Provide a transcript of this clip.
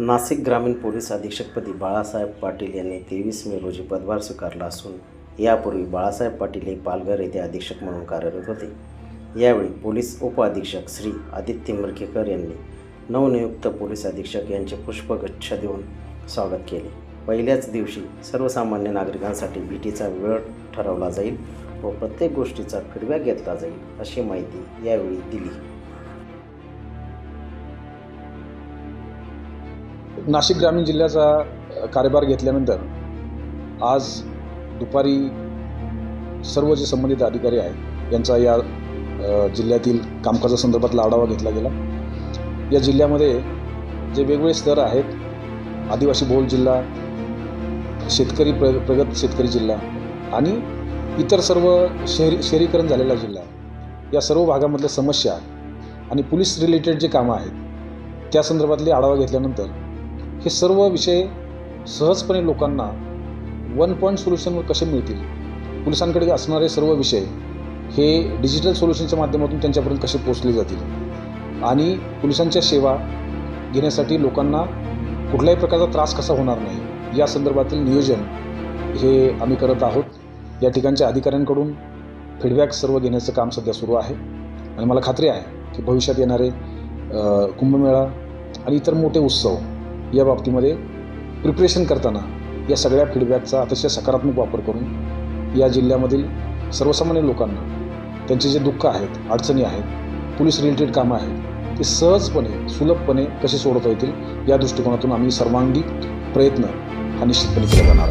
नाशिक ग्रामीण पोलीस अधीक्षकपदी बाळासाहेब पाटील यांनी तेवीस मे रोजी पदभार स्वीकारला असून यापूर्वी बाळासाहेब पाटील हे पालघर येथे अधीक्षक म्हणून कार्यरत होते. यावेळी पोलीस उपअधीक्षक श्री आदित्य मिरखेकर यांनी नवनियुक्त पोलीस अधीक्षक यांचे पुष्पगच्छ देऊन स्वागत केले. पहिल्याच दिवशी सर्वसामान्य नागरिकांसाठी भेटीचा वेळ ठरवला जाईल व प्रत्येक गोष्टीचा फीडबॅक घेतला जाईल अशी माहिती यावेळी दिली. नाशिक ग्रामीण जिल्ह्याचा कार्यभार घेतल्यानंतर आज दुपारी सर्व जे संबंधित अधिकारी आहेत यांचा या जिल्ह्यातील कामकाजासंदर्भातला आढावा घेतला गेला. या जिल्ह्यामध्ये जे वेगवेगळे स्तर आहेत आदिवासी बहुल जिल्हा शेतकरी प्र प्रगत शेतकरी जिल्हा आणि इतर सर्व शहरी शहरीकरण झालेला जिल्हा या सर्व भागामधल्या समस्या आणि पोलीस रिलेटेड जे कामं आहेत त्या संदर्भातले आढावा घेतल्यानंतर हे सर्व विषय सहजपणे लोकांना वन पॉईंट सोल्युशनवर कसे मिळतील? पोलिसांकडे असणारे सर्व विषय हे डिजिटल सोल्युशनच्या माध्यमातून त्यांच्यापर्यंत कसे पोचले जातील? आणि पोलिसांच्या सेवा घेण्यासाठी लोकांना कुठल्याही प्रकारचा त्रास कसा होणार नाही? या संदर्भातील नियोजन हे आम्ही करत आहोत. या ठिकाणच्या अधिकाऱ्यांकडून फीडबॅक सर्व घेण्याचं काम सध्या सुरू आहे. आणि मला खात्री आहे की भविष्यात येणारे कुंभमेळा आणि इतर मोठे उत्सव या बाबतीमध्ये प्रिपरेशन करताना या सगळ्या फीडबॅकचा अतिशय सकारात्मक वापर करून या जिल्ह्यामधील सर्वसामान्य लोकांना त्यांचे जे दुःख आहेत अडचणी आहेत पोलीस रिलेटेड कामं आहेत ते सहजपणे सुलभपणे कसे सोडवता येतील या दृष्टिकोनातून आम्ही सर्वांगी प्रयत्न हा निश्चितपणे केला जाणार आहे.